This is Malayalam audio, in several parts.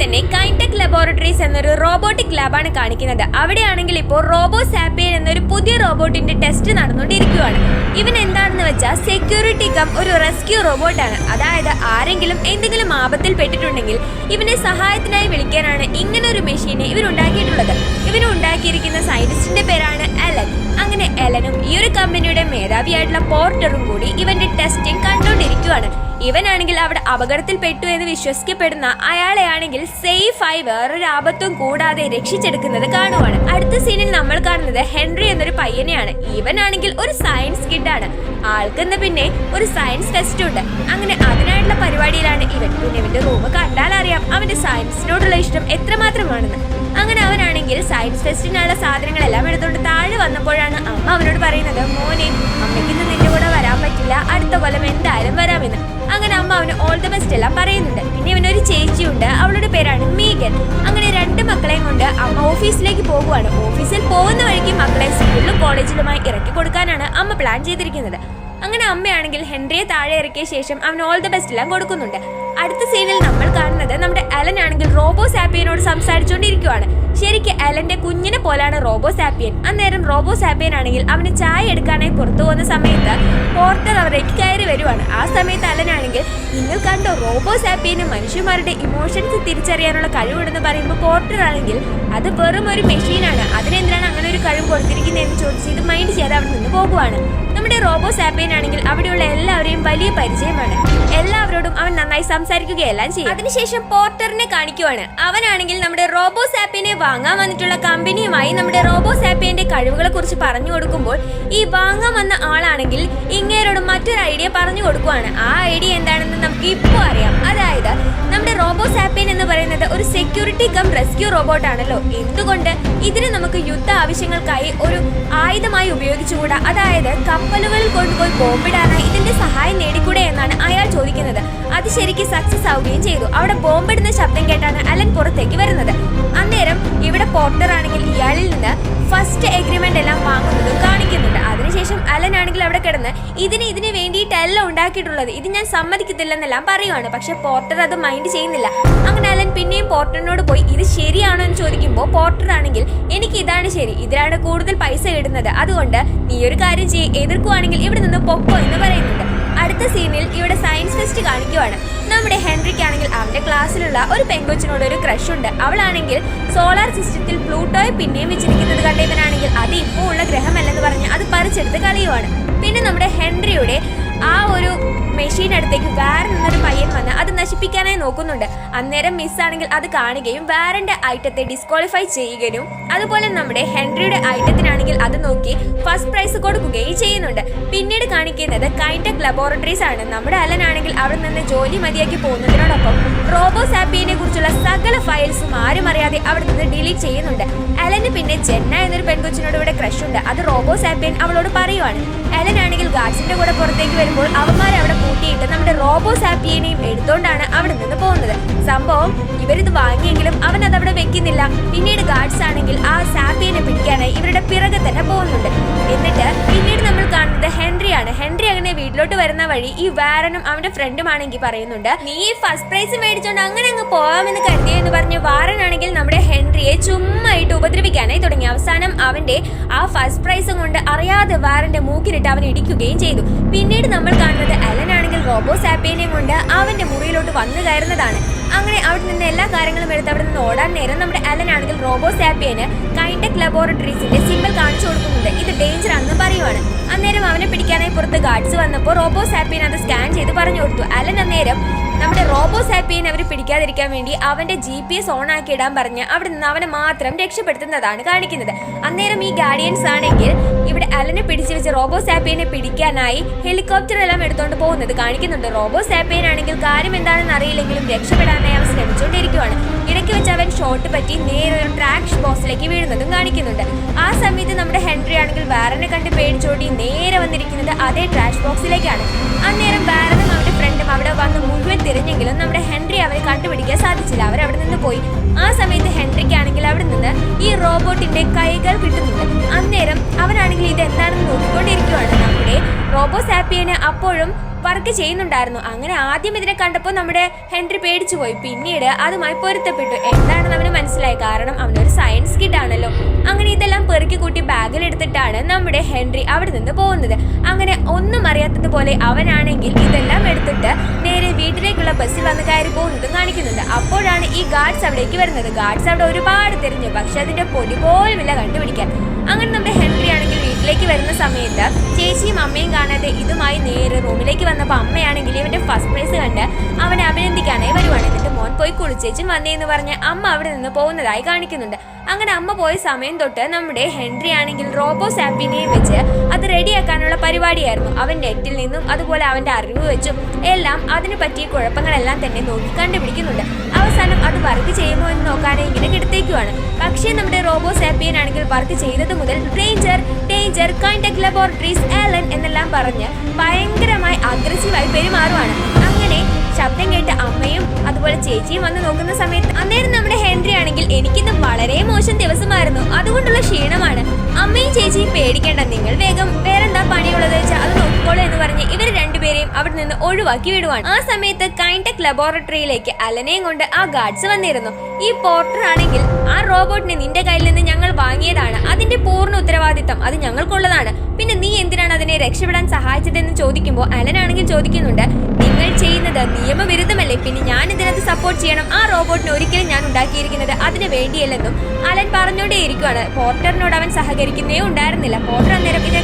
തന്നെ കൈൻടെക് ലബോറട്ടറീസ് എന്നൊരു റോബോട്ടിക് ലാബാണ് കാണിക്കുന്നത്. അവിടെയാണെങ്കിൽ ഇപ്പോൾ റോബോ സാപ്പിയൻ എന്നൊരു പുതിയ റോബോട്ടിന്റെ ടെസ്റ്റ് നടന്നുകൊണ്ടിരിക്കുകയാണ്. ഇവൻ എന്താണെന്ന് വെച്ചാൽ സെക്യൂരിറ്റി കം ഒരു റെസ്ക്യൂ റോബോട്ടാണ് അതായത് ആരെങ്കിലും എന്തെങ്കിലും ആപത്തിൽ പെട്ടിട്ടുണ്ടെങ്കിൽ ഇവനെ സഹായത്തിനായി വിളിക്കാനാണ് ഇങ്ങനെ ഒരു മെഷീനെ ഇവർ ഉണ്ടാക്കിയിട്ടുള്ളത്. ഇവന് ഉണ്ടാക്കിയിരിക്കുന്ന സയന്റിസ്റ്റിന്റെ പേരാണ് അലൻ അങ്ങനെ എലനും ഈ ഒരു കമ്പനിയുടെ മേധാവിയായിട്ടുള്ള പോർട്ടറും കൂടി ഇവന്റെ ടെസ്റ്റിംഗ് കണ്ടുകൊണ്ടിരിക്കുകയാണ്. ഇവനാണെങ്കിൽ അവിടെ അപകടത്തിൽ പെട്ടു എന്ന് വിശ്വസിക്കപ്പെടുന്ന അയാളെയാണെങ്കിൽ സേഫായി വേറൊരു ആപത്തും കൂടാതെ രക്ഷിച്ചെടുക്കുന്നത് കാണുവാണ്. അടുത്ത സീനിൽ നമ്മൾ കാണുന്നത് ഹെൻറി എന്നൊരു പയ്യനെയാണ്. ഇവനാണെങ്കിൽ ഒരു സയൻസ് കിഡാണ് ആൾക്കെന്ന് പിന്നെ ഒരു സയൻസ് ടെസ്റ്റ് ഉണ്ട്. അങ്ങനെ അതിനായിട്ടുള്ള പരിപാടിയിലാണ് ഇവൻ. പിന്നെ ഇവന്റെ റൂം കണ്ടാൽ അറിയാം അവന്റെ സയൻസിനോടുള്ള ഇഷ്ടം എത്രമാത്രമാണെന്ന്. അങ്ങനെ അവനാണെങ്കിൽ സയൻസ് ഫെസ്റ്റിനുള്ള സാധനങ്ങളെല്ലാം എടുത്തുകൊണ്ട് താഴെ വന്നപ്പോഴാണ് അമ്മ അവനോട് പറയുന്നത് മോനെ അമ്മയ്ക്ക് പറ്റില്ല അടുത്ത കൊല്ലം എന്തായാലും വരാമെന്ന്. അങ്ങനെ അമ്മ അവന് ഓൾ ദ ബെസ്റ്റ് എല്ലാം പറയുന്നുണ്ട്. പിന്നെ ഇവനൊരു ചേച്ചിയുണ്ട്. അവളുടെ പേരാണ് മീഗൻ. അങ്ങനെ രണ്ട് മക്കളെയും കൊണ്ട് അമ്മ ഓഫീസിലേക്ക് പോകുവാണ്. ഓഫീസിൽ പോകുന്ന വഴിക്ക് മക്കളെ സ്കൂളിലും കോളേജിലുമായി ഇറക്കി കൊടുക്കാനാണ് അമ്മ പ്ലാൻ ചെയ്തിരിക്കുന്നത്. അങ്ങനെ അമ്മയാണെങ്കിൽ ഹെൻറിയെ താഴെ ഇറക്കിയ ശേഷം അവൻ ഓൾ ദ ബെസ്റ്റ് എല്ലാം കൊടുക്കുന്നുണ്ട്. അടുത്ത സീനിൽ നമ്മൾ കാണുന്നത് നമ്മുടെ അലൻ ആണെങ്കിൽ റോബോ സാപ്പിയനോട് സംസാരിച്ചുകൊണ്ടിരിക്കുവാണ്. ശരിക്ക് അലന്റെ കുഞ്ഞിനെ പോലാണ് റോബോ സാപ്പിയൻ. അന്നേരം റോബോ സാപ്പിയൻ ആണെങ്കിൽ അവന് ചായ എടുക്കാനായി പുറത്തു പോകുന്ന സമയത്ത് പോർട്ടർ അവരേക്ക് കയറി വരുവാണ്. ആ സമയത്ത് അലനാണെങ്കിൽ നിങ്ങൾ കണ്ടോ റോബോ സാപ്പിയന് മനുഷ്യന്മാരുടെ ഇമോഷൻസ് തിരിച്ചറിയാനുള്ള കഴിവുണ്ടെന്ന് പറയുമ്പോൾ പോർട്ടർ ആണെങ്കിൽ അത് വെറും ഒരു മെഷീനാണ് അതിനെന്തിനാണ് അങ്ങനെ ഒരു കഴിവ് കൊടുത്തിരിക്കുന്നതെന്ന് ചോദിച്ച് ഇത് മൈൻഡ് ചെയ്യാതെ അവിടെ നിന്ന് പോകുവാണ്. നമ്മുടെ റോബോ സാപ്പേനാണെങ്കിൽ അവിടെയുള്ള എല്ലാവരെയും വലിയ പരിചയമാണ്. എല്ലാവരോടും അവൻ നന്നായി സംസാരിക്കുകയെല്ലാം ചെയ്യും. അതിനുശേഷം പോർട്ടറിനെ കാണിക്കുവാണ്. അവനാണെങ്കിൽ നമ്മുടെ റോബോ സാപ്പിനെ വാങ്ങാൻ വന്നിട്ടുള്ള കമ്പനിയുമായി നമ്മുടെ റോബോ സാപ്പിന്റെ കഴിവുകളെ കുറിച്ച് പറഞ്ഞു കൊടുക്കുമ്പോൾ ഈ വാങ്ങാൻ വന്ന ആളാണെങ്കിൽ ഇങ്ങേരോട് മറ്റൊരു ഐഡിയ പറഞ്ഞു കൊടുക്കുവാണ്. ആ ഐഡിയ എന്താണെന്ന് നമുക്ക് ഇപ്പോൾ അറിയാം. അതായത് നമ്മുടെ റോബോ ഒരു സെക്യൂരിറ്റി കം റെസ്ക്യൂ റോബോട്ട് ആണല്ലോ. എന്തുകൊണ്ട്? ഇതിനെ നമുക്ക് യുദ്ധ ആവശ്യങ്ങൾക്കായി ഒരു ആയുധമായി ഉപയോഗിച്ചുകൂടാ? അതായത് കപ്പലുകളിൽ കൊണ്ടുപോയി ബോംബിടാനായി ഇതിന്റെ സഹായം നേടിക്കൂടെ എന്നാണ് അയാൾ ചോദിക്കുന്നത്. അത് ശരിക്കും സക്സസ് ആവുകയും ചെയ്തു. അവിടെ ബോംബിടുന്ന ശബ്ദം കേട്ടാണ് അലൻ പുറത്തേക്ക് വരുന്നത്. അന്നേരം ഇവിടെ പോർട്ടർ ആണെങ്കിൽ ഇയാളിൽ നിന്ന് ഫസ്റ്റ് എഗ്രിമെന്റ് എല്ലാം വാങ്ങുന്നതും കാണിക്കുന്നുണ്ട്. അതിനുശേഷം അലൻ ആണെങ്കിൽ അവിടെ കിടന്ന് ഇതിന് ഇതിന് വേണ്ടിയിട്ടല്ല ഉണ്ടാക്കിയിട്ടുള്ളത്. ഇത് ഞാൻ സമ്മതിക്കത്തില്ലെന്നെല്ലാം പറയുവാണ്. പക്ഷെ പോർട്ടർ അത് മൈൻഡ് ചെയ്യുന്നില്ല. അങ്ങനെ അലൻ പിന്നെയും പോർട്ടറിനോട് പോയി ഇത് ശരിയാണോ എന്ന് ചോദിക്കുമ്പോൾ പോർട്ടർ ആണെങ്കിൽ എനിക്ക് ഇതാണ് ശരി. ഇതിലാണ് കൂടുതൽ പൈസ ഇടുന്നത്. അതുകൊണ്ട് നീ ഒരു കാര്യം ചെയ്യ്. എതിർക്കുവാണെങ്കിൽ ഇവിടെ നിന്ന് പൊക്കോ എന്ന് പറയുന്നുണ്ട് അടുത്ത സീനിൽ ഇവിടെ സയൻസ് ഫെസ്റ്റ് കാണിക്കുവാണ്. നമ്മുടെ ഹെൻറിക്ക് ആണെങ്കിൽ അവന്റെ ക്ലാസ്സിലുള്ള ഒരു പെങ്കൊച്ചിനോട് ഒരു ക്രഷ് ഉണ്ട്. അവളാണെങ്കിൽ സോളാർ സിസ്റ്റത്തിൽ പ്ലൂട്ടോയെ പിന്നെയും വെച്ചിരിക്കുന്നത് കണ്ടവനാണെങ്കിൽ അത് ഇപ്പോൾ ഉള്ള ഗ്രഹമല്ലെന്ന് പറഞ്ഞ് അത് പറിച്ചെടുത്ത് കളിയുവാണ്. പിന്നെ നമ്മുടെ ഹെൻറിയുടെ ആ ഒരു മെഷീൻ അടുത്തേക്ക് വേറെ നിന്നൊരു പയ്യൻ വന്ന് അത് നശിപ്പിക്കാനായി നോക്കുന്നുണ്ട്. അന്നേരം മിസ്സാണെങ്കിൽ അത് കാണുകയും വാരന്റെ ഐറ്റത്തെ ഡിസ്ക്വാളിഫൈ ചെയ്യുകയും അതുപോലെ നമ്മുടെ ഹെൻറിയുടെ ഐറ്റത്തിനാണെങ്കിൽ അത് നോക്കി ഫസ്റ്റ് പ്രൈസ് കൊടുക്കുകയും ചെയ്യുന്നുണ്ട്. പിന്നീട് കാണിക്കുന്നത് കൈൻടെക് ലബോറട്ടറീസ് ആണ്. നമ്മുടെ അലനാണെങ്കിൽ അവിടെ നിന്ന് ജോലി മതിയാക്കി പോകുന്നതിനോടൊപ്പം റോബോ സാപ്പിയെ കുറിച്ചുള്ള സകല ഫയൽസും ആരും അറിയാതെ അവിടെ നിന്ന് ഡിലീറ്റ് ചെയ്യുന്നുണ്ട്. അലന് പിന്നെ ജെന്ന എന്നൊരു പെൺകൊച്ചിനോട് ഇവിടെ ക്രഷ് ഉണ്ട്. അത് റോബോ സാപ്പിയൻ അവളോട് പറയുവാണ്. അലൻ ഗാർഡ്സിന്റെ കൂടെ പുറത്തേക്ക് വരുമ്പോൾ അവന്മാരെ അവിടെ കൂട്ടിയിട്ട് നമ്മുടെ റോബോ സാപ്പിയനെയും എടുത്തോണ്ടാണ് അവിടെ നിന്ന് പോകുന്നത്. സംഭവം ഇവരിത് വാങ്ങിയെങ്കിലും അവൻ അത് അവിടെ വെക്കുന്നില്ല. പിന്നീട് ഗാർഡ്സ് ആണെങ്കിൽ ആ സാപ്പിയനെ പിടിക്കാനായി ഇവരുടെ പിറകെ തന്നെ പോകുന്നുണ്ട്. എന്നിട്ട് പിന്നീട് നമ്മൾ കാണുന്നത് ഹെൻറിയാണ്. ഹെൻറി അങ്ങനെ വീട്ടിലോട്ട് വരുന്ന വഴി ഈ വാരനും അവന്റെ ഫ്രണ്ടുമാണെങ്കിൽ പറയുന്നുണ്ട് നീ ഫസ്റ്റ് പ്രൈസ് മേടിച്ചോണ്ട് അങ്ങനെ അങ്ങ് പോവാമെന്ന് കരുതിയോ എന്ന് പറഞ്ഞ് വാരനാണെങ്കിൽ നമ്മുടെ ഹെൻറിയെ ചുമ്മായിട്ട് ഉപദ്രവിക്കാനായി തുടങ്ങി. അവസാനം അവന്റെ ആ ഫസ്റ്റ് പ്രൈസും കൊണ്ട് അറിയാതെ വാരന്റെ മൂക്കിലിട്ട് അവൻ ഇടിക്കുകയും ചെയ്തു. പിന്നീട് നമ്മൾ കാണുന്നത് അലൻ റോബോ സാപ്പിയനെയും കൊണ്ട് അവന്റെ മുറിയിലോട്ട് വന്നു കയറുന്നതാണ്. അങ്ങനെ അവിടെ നിന്ന് എല്ലാ കാര്യങ്ങളും എടുത്ത് അവിടെ നിന്ന് ഓടാൻ നേരം നമ്മുടെ അലൻ ആണെങ്കിൽ റോബോ സാപ്പിയന് കൈൻടെക് ലബോറട്ടറീസിന്റെ സിമ്പിൾ കാണിച്ചു കൊടുക്കുന്നുണ്ട്. ഇത് ഡേഞ്ചർ ആണെന്ന് പറയുവാണ്. അന്നേരം അവനെ പിടിക്കാനായി പുറത്ത് ഗാർഡ്സ് വന്നപ്പോൾ റോബോ സാപ്പിയൻ അത് സ്കാൻ ചെയ്ത് പറഞ്ഞു കൊടുത്തു. അലൻ അന്നേരം നമ്മുടെ റോബോ സാപ്പിയെ അവർ പിടിക്കാതിരിക്കാൻ വേണ്ടി അവന്റെ ജി പി എസ് ഓൺ ആക്കി ഇടാൻ പറഞ്ഞ് അവിടെ നിന്ന് അവനെ മാത്രം രക്ഷപ്പെടുത്തുന്നതാണ് കാണിക്കുന്നത്. അന്നേരം ഈ ഗാർഡിയൻസ് ആണെങ്കിൽ ഇവിടെ അലനെ പിടിച്ചു വെച്ച് റോബോ സാപ്പിയനെ പിടിക്കാനായി ഹെലികോപ്റ്റർ എല്ലാം എടുത്തോണ്ട് പോകുന്നത് കാണിക്കുന്നുണ്ട്. റോബോ സാപ്പിയൻ ആണെങ്കിൽ കാര്യം എന്താണെന്ന് അറിയില്ലെങ്കിലും രക്ഷപ്പെടാനായി അവൻ ശ്രമിച്ചുകൊണ്ടിരിക്കുവാണ് ഇടയ്ക്ക് വെച്ച് അവൻ ഷോട്ട് പറ്റി നേരെ ഒരു ട്രാക്ഷ് ബോക്സിലേക്ക് വീഴുന്നതും കാണിക്കുന്നുണ്ട്. ആ സമയത്ത് നമ്മുടെ ഹെൻറി ആണെങ്കിൽ വാരനെ കണ്ട് പേടിച്ചോടി നേരെ വന്നിരിക്കുന്നത് അതേ ട്രാഷ് ബോക്സിലേക്കാണ് അന്നേരം വാരനും മുഴുവൻ തിരഞ്ഞെങ്കിലും നമ്മുടെ ഹെൻറി അവരെ കണ്ടുപിടിക്കാൻ സാധിച്ചില്ല. അവർ അവിടെ നിന്ന് പോയി. ആ സമയത്ത് ഹെൻറിക്കാണെങ്കിൽ അവിടെ നിന്ന് ഈ റോബോട്ടിന്റെ കൈകൾ കിട്ടുന്നുണ്ട്. അന്നേരം അവനാണെങ്കിൽ ഇത് എന്താണെന്ന് നോക്കിക്കൊണ്ടിരിക്കുവാണ് നമ്മുടെ റോബോ സാപ്പിയന് അപ്പോഴും വർക്ക് ചെയ്യുന്നുണ്ടായിരുന്നു. അങ്ങനെ ആദ്യം ഇതിനെ കണ്ടപ്പോൾ നമ്മുടെ ഹെൻറി പേടിച്ചു പോയി. പിന്നീട് അതുമായി പൊരുത്തപ്പെട്ടു. എന്താണെന്ന് അവന് മനസ്സിലായി. കാരണം അവനൊരു സയൻസ് കിഡ് ആണല്ലോ. അങ്ങനെ ഇതെല്ലാം പെറുക്കി കൂട്ടി ബാഗിൽ എടുത്തിട്ടാണ് നമ്മുടെ ഹെൻറി അവിടെ നിന്ന് പോകുന്നത്. അങ്ങനെ ഒന്നും അറിയാത്തതുപോലെ അവനാണെങ്കിൽ ഇതെല്ലാം എടുത്തിട്ട് നേരെ വീട്ടിലേക്കുള്ള ബസ്സിൽ വന്ന് കയറി പോകുന്നത് കാണിക്കുന്നുണ്ട്. അപ്പോഴാണ് ഈ ഗാർഡ്സ് അവിടേക്ക് വരുന്നത്. ഗാർഡ്സ് അവിടെ ഒരുപാട് തിരിഞ്ഞു. പക്ഷെ അതിന്റെ പൊടി പോലുമില്ല കണ്ടുപിടിക്കാൻ. അങ്ങനെ നമ്മുടെ വരുന്ന സമയത്ത് ചേച്ചിയും അമ്മയും കാണാതെ ഇതുമായി നേരെ റൂമിലേക്ക് വന്നപ്പോൾ അമ്മയാണെങ്കിൽ ഇവന്റെ ഫസ്റ്റ് പ്രൈസ് കണ്ട് അവനെ അഭിനന്ദിക്കാനായി വരുവാണ്. എന്നിട്ട് മോൻ പോയി കുളിച്ചേച്ചും വന്നേന്ന് പറഞ്ഞ് അമ്മ അവിടെ നിന്ന് പോകുന്നതായി കാണിക്കുന്നുണ്ട്. അങ്ങനെ അമ്മ പോയ സമയം തൊട്ട് നമ്മുടെ ഹെൻറി ആണെങ്കിൽ റോബോ സാപ്പിനെയും വെച്ച് അത് റെഡിയാക്കാനുള്ള പരിപാടിയായിരുന്നു. അവൻ നെറ്റിൽ നിന്നും അതുപോലെ അവന്റെ അറിവ് വെച്ചും എല്ലാം അതിനെ പറ്റിയ കുഴപ്പങ്ങളെല്ലാം തന്നെ നോക്കി കണ്ടുപിടിക്കുന്നുണ്ട്. അവസാനം അത് വർക്ക് ചെയ്യുമോ എന്ന് നോക്കാതെ ഇങ്ങനെ കിടത്തേക്കുവാണ്. പക്ഷേ നമ്മുടെ റോബോ സാപ്പിയൻ ആണെങ്കിൽ വർക്ക് ചെയ്തത് മുതൽ ranger danger contact laboratories Alan എന്നെല്ലാം പറഞ്ഞ് ഭയങ്കരമായി അഗ്രസീവായി പെരുമാറുവാണ്. ശബ്ദം കേട്ട് അമ്മയും അതുപോലെ ചേച്ചിയും വന്ന് നോക്കുന്ന സമയത്ത് അന്നേരം നമ്മുടെ ഹെൻറി ആണെങ്കിൽ എനിക്കിന്ന് വളരെ മോശം ദിവസമായിരുന്നു. അതുകൊണ്ടുള്ള ക്ഷീണമാണ്. അമ്മയും ചേച്ചിയും പേടിക്കേണ്ട നിങ്ങൾ വേഗം വേറെന്താ പണിയുള്ളത് വെച്ചാൽ അത് നോക്കിക്കോളൂ എന്ന് പറഞ്ഞ് ഇവർ രണ്ടുപേരെയും അവിടെ നിന്ന് ഒഴിവാക്കി വിടുവാണ്. ആ സമയത്ത് കൈൻടെക് ലബോറട്ടറിയിലേക്ക് അലനെയും കൊണ്ട് ആ ഗാർഡ്സ് വന്നിരുന്നു. ഈ പോർട്ടർ ആണെങ്കിൽ ആ റോബോട്ടിനെ നിന്റെ കയ്യിൽ നിന്ന് ഞങ്ങൾ വാങ്ങിയതാണ്. അതിന്റെ പൂർണ ഉത്തരവാദിത്തം അത് ഞങ്ങൾക്കുള്ളതാണ്. പിന്നെ നീ എന്തിനാണ് അതിനെ രക്ഷപ്പെടാൻ സഹായിച്ചതെന്ന് ചോദിക്കുമ്പോൾ അലനാണെങ്കിൽ ചോദിക്കുന്നുണ്ട് ചെയ്യുന്നത് നിയമവിരുദ്ധമല്ലേ? പിന്നെ ഞാൻ ഇതിനകത്ത് സപ്പോർട്ട് ചെയ്യണം? ആ റോബോട്ടിനെ ഒരിക്കലും ഞാൻ ഉണ്ടാക്കിയിരിക്കുന്നത് അതിന് വേണ്ടിയല്ലെന്നും അലൻ പറഞ്ഞുകൊണ്ടേയിരിക്കുവാണ് പോർട്ടറിനോട് അവൻ സഹകരിക്കുന്നേ ഉണ്ടായിരുന്നില്ല. പോർട്ടർ അന്നേരം ഇതിനെ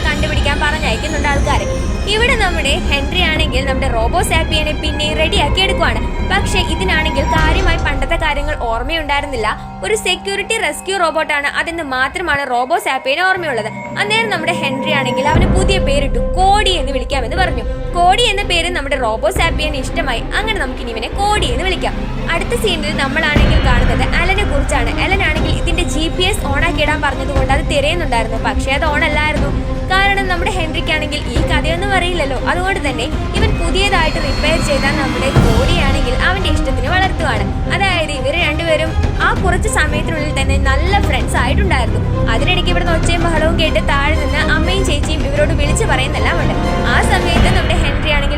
കണ്ടുപിടിക്കാൻ പറഞ്ഞയക്കുന്നുണ്ട് ആൾക്കാരെ. ഇവിടെ നമ്മുടെ ഹെൻറി ആണെങ്കിൽ നമ്മുടെ റോബോ സാപ്പിയനെ പിന്നെ റെഡിയാക്കി എടുക്കുവാണ്. പക്ഷേ ഇതിനാണെങ്കിൽ കാര്യമായി പണ്ടത്തെ കാര്യങ്ങൾ ഓർമ്മയുണ്ടായിരുന്നില്ല. ഒരു സെക്യൂരിറ്റി റെസ്ക്യൂ റോബോട്ടാണ് അതെന്ന് മാത്രമാണ് റോബോ സാപ്പിയനെ ഓർമ്മയുള്ളത്. അന്നേരം നമ്മുടെ ഹെൻറി ആണെങ്കിൽ അവന് പുതിയ പേരിട്ടു കോടി എന്ന് വിളിക്കാമെന്ന് പറഞ്ഞു. കോടി എന്ന പേര് നമ്മുടെ റോബോ സാപ്പിയന് ഇഷ്ടമായി. അങ്ങനെ നമുക്ക് ഇനി ഇവനെ കോടി എന്ന് വിളിക്കാം. അടുത്ത സീനിൽ നമ്മളാണെങ്കിൽ കാണുന്നത് അലനെ കുറിച്ചാണ്. അലൻ ആണെങ്കിൽ ഇതിന്റെ ജി പി എസ് ഓണാക്കി ഇടാൻ പറഞ്ഞതുകൊണ്ട് അത് തിരയുന്നുണ്ടായിരുന്നു. പക്ഷേ അത് ഓൺ അല്ലായിരുന്നു കാരണം നമ്മുടെ ഹെൻറിക്കാണെങ്കിൽ ഈ കഥയൊന്നും അറിയില്ലല്ലോ. അതുകൊണ്ട് തന്നെ ഇവൻ പുതിയതായിട്ട് റിപ്പയർ ചെയ്ത നമ്മുടെ കോടിയാണെങ്കിൽ അവന്റെ ഇഷ്ടത്തിന് വളർത്തുവാണ്. അതായത് ഇവർ രണ്ടുപേരും ആ കുറച്ച് സമയത്തിനുള്ളിൽ തന്നെ നല്ല ഫ്രണ്ട്സ് ആയിട്ടുണ്ടായിരുന്നു. അതിനിടയ്ക്ക് ഇവിടുന്ന് ഒച്ചയും ബഹളവും കേട്ട് താഴെ നിന്ന് അമ്മയും ചേച്ചിയും ഇവരോട് വിളിച്ചു പറയുന്നെല്ലാം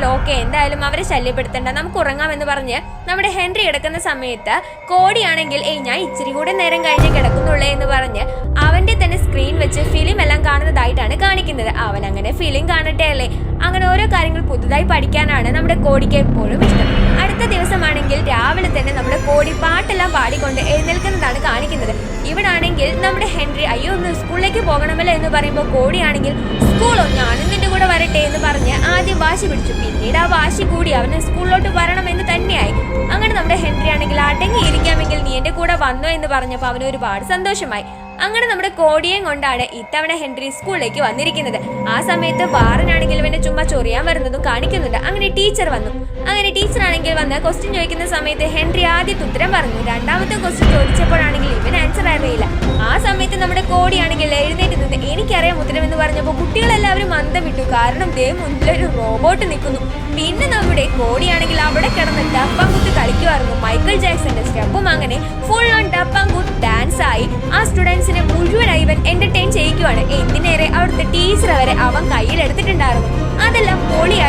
ഹെൻറി ഓക്കെ എന്തായാലും അവരെ ശല്യപ്പെടുത്തണ്ട. നമുക്ക് ഉറങ്ങാമെന്ന് പറഞ്ഞ് നമ്മുടെ ഹെൻറി കിടക്കുന്ന സമയത്ത് കോടിയാണെങ്കിൽ ഏയ് ഞാൻ ഇച്ചിരി കൂടെ നേരം കഴിഞ്ഞ് കിടക്കുന്നുള്ളേ എന്ന് പറഞ്ഞ് അവന്റെ തന്നെ സ്ക്രീൻ വെച്ച് ഫിലിം എല്ലാം കാണുന്നതായിട്ടാണ് കാണിക്കുന്നത്. അവൻ അങ്ങനെ ഫിലിം കാണട്ടെ അല്ലേ? അങ്ങനെ ഓരോ കാര്യങ്ങൾ പുതുതായി പഠിക്കാനാണ് നമ്മുടെ കോടിക്ക് എപ്പോഴും ഇഷ്ടം. അടുത്ത ദിവസമാണെങ്കിൽ രാവിലെ തന്നെ നമ്മുടെ കോടി പാട്ടെല്ലാം പാടിക്കൊണ്ട് എഴുന്നേൽക്കുന്നതാണ് കാണിക്കുന്നത്. ഇവിടാണെങ്കിൽ നമ്മുടെ ഹെൻറി അയ്യോ ഒന്ന് സ്കൂളിലേക്ക് പോകണമല്ലോ? എന്ന് പറയുമ്പോൾ കോടിയാണെങ്കിൽ സ്കൂളോ ഞാനും നിന്റെ കൂടെ വരട്ടെ എന്ന് പറഞ്ഞ് ആദ്യം വാശി പിടിച്ചു. പിന്നീട് ആ വാശി കൂടി അവന് സ്കൂളിലോട്ട് വരണം എന്ന് തന്നെയായി. അങ്ങനെ നമ്മുടെ ഹെൻറി ആണെങ്കിൽ അടങ്ങിയിരിക്കാമെങ്കിൽ നീ എന്റെ കൂടെ വന്നോ എന്ന് പറഞ്ഞപ്പോൾ അവന് ഒരുപാട് സന്തോഷമായി. അങ്ങനെ നമ്മുടെ കോടിയേയും കൊണ്ടാണ് ഇത്തവണ ഹെൻറി സ്കൂളിലേക്ക് വന്നിരിക്കുന്നത്. ആ സമയത്ത് വാറനാണെങ്കിൽ ഇവന്റെ ചുമ്മാ ചൊറിയാൻ വരുന്നതും കാണിക്കുന്നുണ്ട്. അങ്ങനെ ടീച്ചർ വന്നു. അങ്ങനെ ടീച്ചർ ആണെങ്കിൽ വന്ന് ക്വസ്റ്റ്യൻ ചോദിക്കുന്ന സമയത്ത് ഹെൻറി ആദ്യത്തെ ഉത്തരം പറഞ്ഞു. രണ്ടാമത്തെ ക്വസ്റ്റ്യൻ ചോദിച്ചപ്പോഴാണെങ്കിൽ ഇവൻ ആൻസർ അറിയില്ല. ആ സമയത്ത് നമ്മുടെ കോടിയാണെങ്കിൽ എഴുന്നേറ്റ് നിന്ന് എനിക്കറിയാം ഉത്തരം എന്ന് പറഞ്ഞപ്പോൾ കുട്ടികളെല്ലാവരും മന്ദം വിട്ടു. കാരണം ദേ മുന്നിലൊരു റോബോട്ട് നിൽക്കുന്നു. പിന്നെ നമ്മുടെ കോടിയാണെങ്കിൽ അവിടെ കിടന്ന് ഡപ്പാങ്കുത്ത് കളിക്കുമായിരുന്നു. മൈക്കിൾ ജാക്സന്റെ സ്റ്റെപ്പും അങ്ങനെ ഫുൾ ഓൺ ഡപ്പാങ്കുത്ത് ആയി ആ സ്റ്റുഡൻസിനെ മുഴുവനായി ഇവൻ എന്റർടൈൻ ചെയ്യിക്കുവാണ്. എന്തിനേറെ അവിടുത്തെ ടീച്ചർ വരെ അവൻ കയ്യിലെടുത്തിട്ടുണ്ടായിരുന്നു. അതെല്ലാം എല്ലാവരും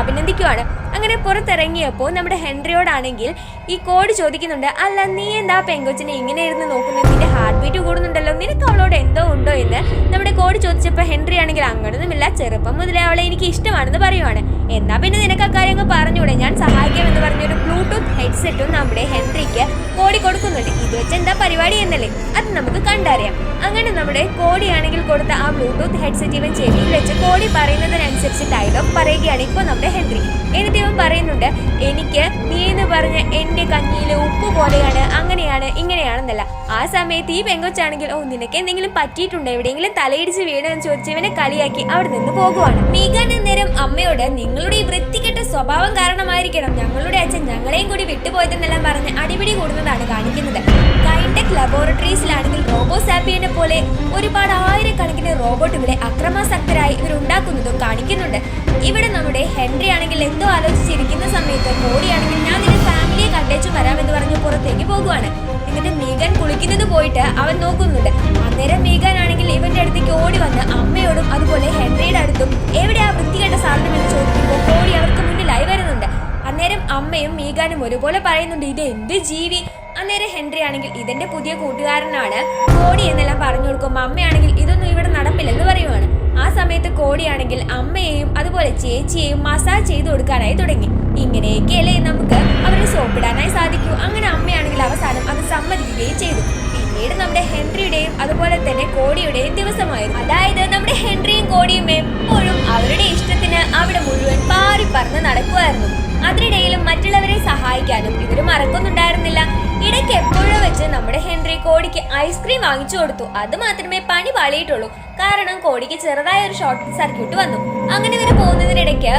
അഭിനന്ദിക്കുവാണ്. അങ്ങനെ പുറത്തിറങ്ങിയപ്പോൾ നമ്മുടെ ഹെൻറിയോടാണെങ്കിൽ ഈ കോഡ് ചോദിക്കുന്നുണ്ട് അല്ല നീ എന്താ പെങ്കൊച്ചിനെ ഇങ്ങനെ ഇരുന്ന് നോക്കുന്നത്? നിന്റെ ഹാർട്ട് ബീറ്റ് കൂടുന്നുണ്ടല്ലോ. നിനക്ക് അവളോട് എന്തോ ഉണ്ടോ എന്ന്? നമ്മുടെ കോഡ് ചോദിച്ചപ്പോൾ ഹെൻറി ആണെങ്കിൽ അങ്ങനൊന്നുമില്ല ചെറുപ്പം മുതലേ അവളെ എനിക്ക് ഇഷ്ടമാണെന്ന് പറയുവാണ്. എന്നാ പിന്നെ നിനക്ക് അക്കാര്യങ്ങൾ പറഞ്ഞൂടെ ഞാൻ സഹായിക്കാമെന്ന് പറഞ്ഞൊരു ബ്ലൂടൂത്ത് ഹെഡ്സെറ്റും നമ്മുടെ ഹെൻറിക്ക് കോടി കൊടുക്കുന്നുണ്ട്. ഇത് വെച്ച് എന്താ പരിപാടി എന്നല്ലേ? അത് നമുക്ക് കണ്ടറിയാം. അങ്ങനെ നമ്മുടെ കോടിയാണെങ്കിൽ കൊടുത്ത ആ ബ്ലൂടൂത്ത് ഹെഡ്സെറ്റ് ഇവൻ ചെവിയിൽ വെച്ച് കോടി പറയുന്നതിനനുസരിച്ച് ഡയലോഗ് പറയുകയാണ്. ഇപ്പോൾ നമ്മുടെ ഹെൻറി. എന്നിട്ട് ഇവൻ പറയുന്നുണ്ട് എനിക്ക് നീ എന്ന് പറഞ്ഞ എന്റെ കഞ്ഞിയിലെ ഉപ്പ് പോലെയാണ് അങ്ങനെയാണ് ഇങ്ങനെയാണെന്നല്ല. ആ സമയത്ത് ഈ പെങ്കൊച്ചാണെങ്കിൽ ഓ നിനക്ക് എന്തെങ്കിലും പറ്റിയിട്ടുണ്ടോ? എവിടെയെങ്കിലും തലയിടിച്ച് വീണെന്ന് ചോദിച്ച് ഇവനെ കളിയാക്കി അവിടെ നിന്ന് പോകുവാണ്. മീകാൻ നേരം അമ്മയോട് നിങ്ങളുടെ ഈ വൃത്തികെട്ട സ്വഭാവം കാരണമായിരിക്കണം. ഞങ്ങളുടെ അച്ഛൻ ഞങ്ങളെയും കൂടി വിട്ടുപോയതെന്നെല്ലാം പറഞ്ഞ് അടിപിടി കൂടുന്നതാണ് കാണിക്കുന്നത്. കൈൻടെക് ലബോറട്ടറീസിലാണെങ്കിൽ റോബോ സാപ്പിയനെ പോലെ ഒരുപാട് ആയിരക്കണക്കിന് റോബോട്ട് ഇവിടെ അക്രമാസക്തരായി ഇവർ ഉണ്ടാക്കുന്നതും കാണിക്കുന്നുണ്ട്. ഇവിടെ നമ്മുടെ ഹെൻറി ആണെങ്കിൽ എന്തോ ആലോചിച്ചിരിക്കുന്ന സമയത്ത് മോഡിയാണെങ്കിൽ ഞാൻ നിന്റെ ഫാമിലിയെ കണ്ടേച്ചു വരാമെന്ന് പറഞ്ഞ് പുറത്തേക്ക് പോകുവാണ്. എന്നിട്ട് മീഗൻ കുളിക്കുന്നത് പോയിട്ട് അവൻ നോക്കുന്നുണ്ട്. അന്നേരം മീഗൻ ആണെങ്കിൽ ഇവന്റെ അടുത്തേക്ക് ഓടി വന്ന് അമ്മയോടും അതുപോലെ ഹെൻറിയുടെ അടുത്തും എവിടെ ആ വൃത്തികെട്ട സാധനം? എന്ന് ചോദിക്കുമ്പോൾ കോടി അവർക്ക് മുന്നിലായി വരുന്നുണ്ട്. അന്നേരം അമ്മയും മീഗാനും ഒരുപോലെ പറയുന്നുണ്ട് ഇത് എന്ത് ജീവി? അന്നേരം ഹെൻറി ആണെങ്കിൽ ഇതെന്റെ പുതിയ കൂട്ടുകാരനാണ്. കോടി എന്നെല്ലാം പറഞ്ഞു കൊടുക്കും. അമ്മയാണെങ്കിൽ ഇതൊന്നും ഇവിടെ നടപ്പില്ലെന്ന് പറയുവാണ്. ആ സമയത്ത് കോടിയാണെങ്കിൽ അമ്മയെയും അതുപോലെ ചേച്ചിയെയും മസാജ് ചെയ്തു കൊടുക്കാനായി തുടങ്ങി. ഇങ്ങനെയൊക്കെ ഇങ്ങനെയൊക്കെയല്ലേ നമുക്ക് അവരെ സോപ്പിടാനായി സാധിക്കൂ. അങ്ങനെ അമ്മയാണെങ്കിൽ അവസാനം അത് സമ്മതിക്കുകയും ചെയ്തു. പിന്നീട് നമ്മുടെ ഹെൻറിയുടെയും അതുപോലെ തന്നെ കോടിയുടെയും ദിവസമായിരുന്നു. അതായത് നമ്മുടെ ഹെൻറിയും കോടിയും എപ്പോഴും അവരുടെ ഇഷ്ടത്തിന് അവിടെ മുഴുവൻ പാറി പറന്ന് നടക്കുമായിരുന്നു അതിനിടയിലും മറ്റുള്ളവരെ സഹായിക്കാനും ഇവർ മറക്കുന്നുണ്ടായിരുന്നില്ല. ഇടയ്ക്ക് എപ്പോഴോ വെച്ച് നമ്മുടെ ഹെൻറി കോടിക്ക് ഐസ്ക്രീം വാങ്ങിച്ചു കൊടുത്തു. അത് മാത്രമേ പണി പാളിയിട്ടുള്ളൂ. കാരണം കോടിക്ക് ചെറുതായ ഒരു ഷോർട്ട് സർക്യൂട്ട് വന്നു. അങ്ങനെ ഇവർ പോകുന്നതിനിടയ്ക്ക്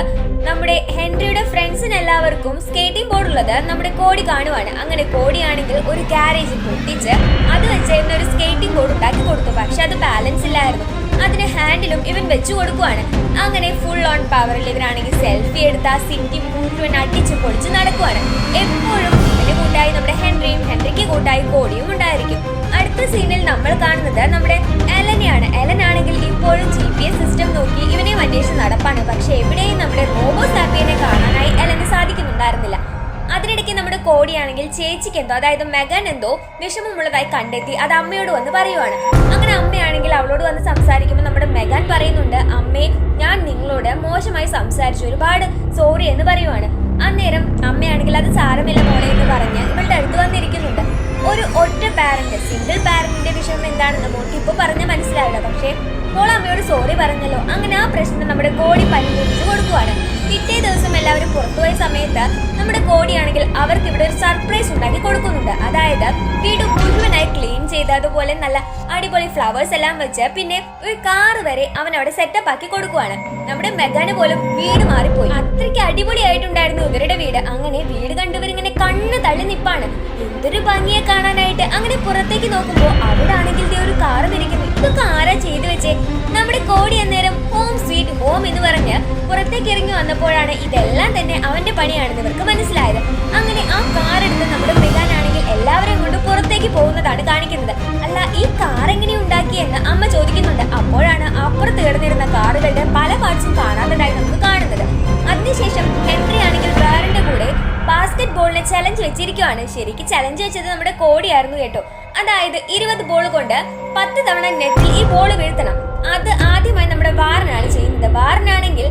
നമ്മുടെ ഹെൻറിയുടെ ഫ്രണ്ട്സിന് എല്ലാവർക്കും സ്കേറ്റിംഗ് ബോർഡ് ഉള്ളത് നമ്മുടെ കോടി കാണുവാണ്. അങ്ങനെ കോടിയാണെങ്കിൽ ഒരു ഗാരേജ് പൊട്ടിച്ച് അത് വെച്ച് ഒരു സ്കേറ്റിംഗ് ബോർഡ് ഉണ്ടാക്കി കൊടുത്തു. പക്ഷെ അത് ബാലൻസ് ഇല്ലായിരുന്നു. അതിന് ഹാൻഡിലും ഇവൻ വെച്ചു കൊടുക്കുവാണ്. അങ്ങനെ ഫുൾ ഓൺ പവറിൽ ഇവരാണെങ്കിൽ സെൽഫി എടുത്ത സിറ്റി മുഴുവൻ അടിച്ച് പൊളിച്ച് നടക്കുവാണ്. എപ്പോഴും ഇവന്റെ കൂട്ടായി നമ്മുടെ ഹെൻറിയും ഹെൻറിക്ക് കൂട്ടായി കോടിയും ഉണ്ടായിരിക്കും. അടുത്ത സീനിൽ നമ്മൾ കാണുന്നത് നമ്മുടെ എലനെയാണ്. എലൻ ആണെങ്കിൽ ഇപ്പോഴും ജി പി എസ് സിസ്റ്റം നോക്കി ഇവനെയും അന്വേഷിച്ച് നടപ്പാണ്. പക്ഷെ എവിടെയും നമ്മുടെ റോബോ സാപ്പിയനെ കാണാനായി എലന് സാധിക്കുന്നുണ്ടായിരുന്നില്ല. അതിനിടയ്ക്ക് നമ്മുടെ കോടിയാണെങ്കിൽ ചേച്ചിക്ക് എന്തോ അതായത് മെഗൻ എന്തോ വിഷമമുള്ളതായി കണ്ടെത്തി അത് അമ്മയോട് വന്ന് പറയുവാണ്. അങ്ങനെ അമ്മയാണെങ്കിൽ അവളോട് വന്ന് സംസാരിക്കുമ്പോൾ നമ്മുടെ മെഗാൻ പറയുന്നുണ്ട് അമ്മേ ഞാൻ നിങ്ങളോട് മോശമായി സംസാരിച്ചു. ഒരുപാട് സോറി എന്ന് പറയുവാണ്. അന്നേരം അമ്മയാണെങ്കിൽ അത് സാരമില്ല മോളെ എന്ന് പറഞ്ഞ് ഇവളുടെ അടുത്ത് വന്നിരിക്കുന്നുണ്ട്. ഒരു ഒറ്റ പാരന്റ് സിംഗിൾ പാരന്റിന്റെ വിഷയം എന്താണെന്ന് മോൾക്ക് ഇപ്പൊ പറഞ്ഞാൽ മനസ്സിലാവില്ല പക്ഷേ മോൾ അമ്മയോട് സോറി പറഞ്ഞല്ലോ. അങ്ങനെ ആ പ്രശ്നം നമ്മുടെ കോടി പരിഹരിച്ചു കൊടുക്കുവാണ്. പിറ്റേ ദിവസം എല്ലാവരും പുറത്തുപോയ സമയത്ത് നമ്മുടെ കോടിയാണെങ്കിൽ അവർക്ക് ഇവിടെ ഒരു സർപ്രൈസ് ഉണ്ടാക്കി കൊടുക്കുന്നുണ്ട്. അതായത് വീട് മുഴുവനായി ക്ലീൻ ചെയ്ത് അതുപോലെ നല്ല അടിപൊളി ഫ്ലവേഴ്സ് എല്ലാം വെച്ച് പിന്നെ ഒരു കാർ വരെ അവൻ അവിടെ സെറ്റപ്പ് ആക്കി കൊടുക്കുവാണ്. നമ്മുടെ മെഗാന് പോലും വീട് മാറിപ്പോയി. അത്രയ്ക്ക് അടിപൊളിയായിട്ടുണ്ടായിരുന്നു ഇവരുടെ വീട്. അങ്ങനെ വീട് കണ്ടവരിങ്ങനെ കണ്ണ് തള്ളി നിപ്പാണ്. എന്തൊരു ഭംഗിയെ കാണാനായിട്ട്. അങ്ങനെ പുറത്തേക്ക് നോക്കുമ്പോൾ അവിടെ ആണെങ്കിൽ ഒരു കാർ ഇരിക്കുന്നു ഇതൊക്കെ ആരാ ചെയ്തു വെച്ചേ? നമ്മുടെ കോടി അന്നേരം ഹോം സ്വീറ്റ് ഹോം എന്ന് പറഞ്ഞ് പുറത്തേക്ക് ഇറങ്ങി വന്നപ്പോഴാണ് ഇതെല്ലാം തന്നെ അവന്റെ പണിയാണെന്ന് ഇവർക്ക് മനസ്സിലായത്. അങ്ങനെ ആ കാർ എടുത്ത് നമ്മുടെ മെഗാനാണെങ്കിൽ എല്ലാവരെയും കൊണ്ട് പുറത്തേക്ക് പോകുന്നതാണ് കാണിക്കുന്നത്. അല്ല ഈ കാർ എങ്ങനെ ഉണ്ടാക്കി എന്ന് അമ്മ ചോദിക്കുന്നുണ്ട്. അപ്പോഴാണ് അപ്പുറത്ത് കിടന്നിരുന്ന കാറുകളുടെ പല പാർട്സും കാണാത്തതായി നമുക്ക് കാണുന്നത്. അതിനുശേഷം ഹെൻറി ആണെങ്കിൽ വേറിന്റെ കൂടെ ബാസ്കറ്റ് ബോളിനെ ചലഞ്ച് വെച്ചിരിക്കുവാണ്. ശരിക്കും ചലഞ്ച് വെച്ചത് നമ്മുടെ കോടിയായിരുന്നു കേട്ടോ. അതായത് ഇരുപത് ബോൾ കൊണ്ട് പത്ത് തവണ നെറ്റിൽ ഈ ബോൾ വീഴ്ത്തണം. അത് ആദ്യമായി നമ്മുടെ വാറിനാണ് ചെയ്യുന്നത്. വാറിനാണെങ്കിൽ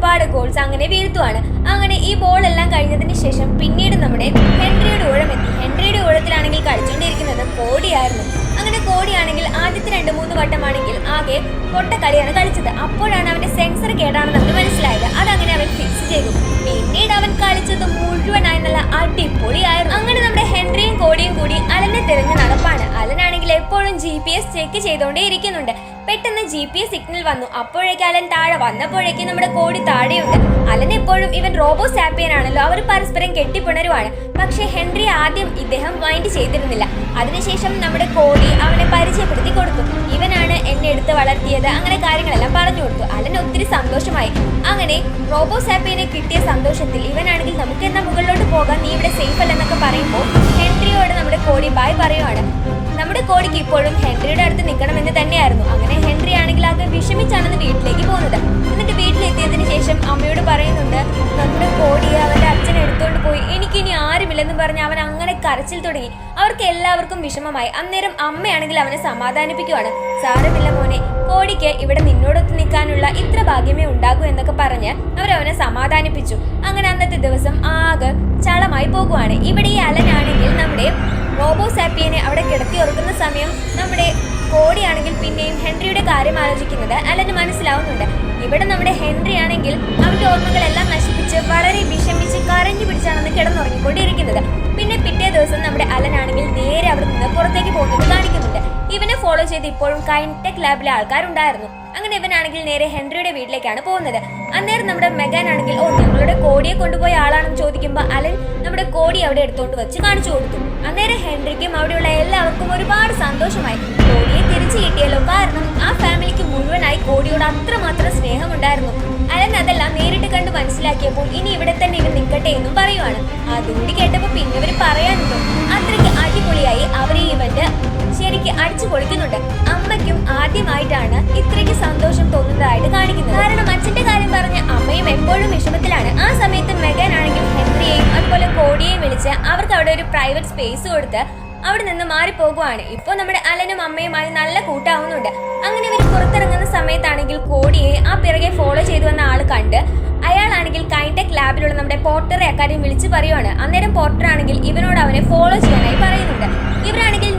ഒരുപാട് ഗോൾസ് അങ്ങനെ വീഴ്ത്തുവാണ്. അങ്ങനെ ഈ ബോൾ എല്ലാം കഴിഞ്ഞതിന് ശേഷം പിന്നീട് നമ്മുടെ ഹെൻറിയുടെ ഊഴം എത്തി ഹെൻറിയുടെ ഊഴത്തിലാണെങ്കിൽ കളിച്ചുകൊണ്ടിരിക്കുന്നത് കോടിയായിരുന്നു അങ്ങനെ കോടിയാണെങ്കിൽ ആദ്യത്തെ രണ്ട് മൂന്ന് വട്ടമാണെങ്കിൽ ആകെ പൊട്ട കളിയാണ് കളിച്ചത്. അപ്പോഴാണ് അവന്റെ സെൻസർ കേടാണെന്ന് അവന് മനസ്സിലായത്. അതങ്ങനെ അവൻ ഫിക്സ് ചെയ്തു. പിന്നീട് അവൻ കളിച്ചത് മുഴുവനായി നല്ല അടിപൊളിയായിരുന്നു. അങ്ങനെ നമ്മുടെ ഹെൻറിയും കോടിയും കൂടി അലനെ തിരഞ്ഞു നടപ്പാണ്. അലനാണെങ്കിൽ എപ്പോഴും ജി പി എസ് ചെക്ക് ചെയ്തുകൊണ്ടേ ഇരിക്കുന്നുണ്ട്. പെട്ടെന്ന് ജി പി എസ് സിഗ്നൽ വന്നു. അപ്പോഴേക്ക് അലൻ താഴെ വന്നപ്പോഴേക്കും നമ്മുടെ കോടി താഴെയുണ്ട്. അലൻ എപ്പോഴും ഇവൻ റോബോ സാപ്പിയൻ ആണല്ലോ അവർ പരസ്പരം കെട്ടിപ്പുണരുവാണ്. പക്ഷേ ഹെൻറി ആദ്യം ഇദ്ദേഹം മൈൻഡ് ചെയ്തിരുന്നില്ല. അതിനുശേഷം നമ്മുടെ കോടി അവനെ പരിചയപ്പെടുത്തി കൊടുത്തു. ഇവനാണ് എന്നെ എടുത്ത് വളർത്തിയത്. അങ്ങനെ കാര്യങ്ങളെല്ലാം പറഞ്ഞു കൊടുത്തു. അലൻ ഒത്തിരി സന്തോഷമായി. അങ്ങനെ റോബോ സാപ്പിയനെ കിട്ടിയ സന്തോഷത്തിൽ ഇവനാണെങ്കിൽ നമുക്ക് എന്നാ മുകളിലോട്ട് പോകാം? നീ ഇവിടെ സേഫ് അല്ലെന്നൊക്കെ പറയുമ്പോൾ ഹെൻറിയോട് നമ്മുടെ കോടി ബായ് പറയുവാണ്. നമ്മുടെ കോടിക്ക് ഇപ്പോഴും ഹെൻറിയുടെ അടുത്ത് നിൽക്കണമെന്ന് തന്നെയായിരുന്നു. അങ്ങനെ ഹെൻറി ആണെങ്കിൽ അത് വിഷമിച്ചാണെന്ന് വീട്ടിലേക്ക് പോകുന്നത്. എന്നിട്ട് വീട്ടിലെത്തിയതിന് ശേഷം അമ്മയോട് പറയുന്നുണ്ട് നമ്മുടെ കോടി അവന്റെ അച്ഛൻ എടുത്തോണ്ട് പോയി. എനിക്കിനി ആരുമില്ലെന്ന് പറഞ്ഞ് അവൻ അങ്ങനെ കരച്ചിൽ തുടങ്ങി. അവർക്ക് എല്ലാവർക്കും വിഷമമായി. അന്നേരം അമ്മയാണെങ്കിൽ അവനെ സമാധാനിപ്പിക്കുവാണ്. സാരമില്ല മോനെ. കോടിക്ക് ഇവിടെ നിന്നോടൊത്ത് നിൽക്കാനുള്ള ഇത്ര ഭാഗ്യമേ ഉണ്ടാകൂ എന്നൊക്കെ പറഞ്ഞ് അവരവനെ സമാധാനിപ്പിച്ചു. അങ്ങനെ അന്നത്തെ ദിവസം ആകെ ചളമായി പോകുവാണ്. ഇവിടെ ഈ അലനാണെങ്കിൽ നമ്മുടെ റോബോ സാപ്പിയനെ അവിടെ കിടത്തി ഉറക്കുന്ന സമയം നമ്മുടെ കോടിയാണെങ്കിൽ പിന്നെയും ഹെൻറിയുടെ കാര്യം ആലോചിക്കുന്നത് അലന് മനസ്സിലാവുന്നുണ്ട്. ഇവിടെ നമ്മുടെ ഹെൻറി ആണെങ്കിൽ അവന്റെ ഓർമ്മകളെല്ലാം നശിപ്പിച്ച് വളരെ വിഷമിച്ച് കരഞ്ഞു പിടിച്ചാണെന്ന് കിടന്നുറങ്ങിക്കൊണ്ടിരിക്കുന്നത്. പിന്നെ പിറ്റേ ദിവസം നമ്മുടെ അലനാണെങ്കിൽ നേരെ അവിടെ നിന്ന് പുറത്തേക്ക് പോകുന്നത് കാണിക്കുന്നുണ്ട്. ഇവനെ ഫോളോ ചെയ്ത് ഇപ്പോഴും കൈൻടെക് ലാബിലെ ആൾക്കാരുണ്ടായിരുന്നു. അങ്ങനെ ഇവനാണെങ്കിൽ നേരെ ഹെൻറിയുടെ വീട്ടിലേക്കാണ് പോകുന്നത്. അന്നേരം നമ്മുടെ മെഗാൻ ആണെങ്കിൽ ഓ ഞങ്ങളുടെ കോടിയെ കൊണ്ടുപോയ ആളാണെന്ന് ചോദിക്കുമ്പോൾ അലൻ നമ്മുടെ കോടി അവിടെ എടുത്തോണ്ട് വെച്ച് കാണിച്ചു കൊടുത്തു. അന്നേരം ഹെൻറിക്കും അവിടെയുള്ള എല്ലാവർക്കും ഒരുപാട് സന്തോഷമായി. കോടിയെ തിരിച്ചു കിട്ടിയല്ലോ. കാരണം ആ ഫാമിലിക്ക് മുഴുവനായി കോടിയോട് അത്രമാത്രം സ്നേഹമുണ്ടായിരുന്നു. അലൻ അതെല്ലാം നേരിട്ട് കണ്ട് മനസ്സിലാക്കിയപ്പോൾ ഇനി ഇവിടെ തന്നെ ഇവൻ നിൽക്കട്ടെ എന്നും പറയുവാണ്. അതുകൂടി കേട്ടപ്പോൾ പിന്നെ ഇവർ പറയാനുണ്ടോ. അത്രയ്ക്ക് അടിപൊളിയായി അവരെ ഇവന്റ് ശരിക്ക് അടിച്ചു പൊളിക്കുന്നുണ്ട്. അമ്മയ്ക്കും ആദ്യമായിട്ടാണ് ഇത്രയ്ക്ക് സന്തോഷം തോന്നുന്നതായിട്ട് കാണിക്കുന്നത്. കാരണം അച്ഛന്റെ കാര്യം പറഞ്ഞ് അമ്മയും എപ്പോഴും വിഷമത്തിലാണ്. ആ സമയത്ത് മെഗൻ ആണെങ്കിൽ ഹെൻറിയെയും അതുപോലെ കോടിയെയും വിളിച്ച് അവർക്ക് അവിടെ ഒരു പ്രൈവറ്റ് സ്പേസ് കൊടുത്ത് അവിടെ നിന്ന് മാറിപ്പോകുവാണ് ഇപ്പോൾ നമ്മുടെ അലനും അമ്മയുമായി നല്ല കൂട്ടാവുന്നുണ്ട്. അങ്ങനെ ഇവർ പുറത്തിറങ്ങുന്ന സമയത്താണെങ്കിൽ കോടിയെ ആ പിറകെ ഫോളോ ചെയ്തു വന്ന ആൾ കണ്ട് അയാളാണെങ്കിൽ കൈൻടെക് ലാബിലുള്ള നമ്മുടെ പോർട്ടറെ അക്കാര്യം വിളിച്ചു പറയുവാണ്. അന്നേരം പോർട്ടർ ആണെങ്കിൽ ഇവനോട് അവനെ ഫോളോ ചെയ്യാനായി പറയുന്നുണ്ട്. ഇവരാണെങ്കിൽ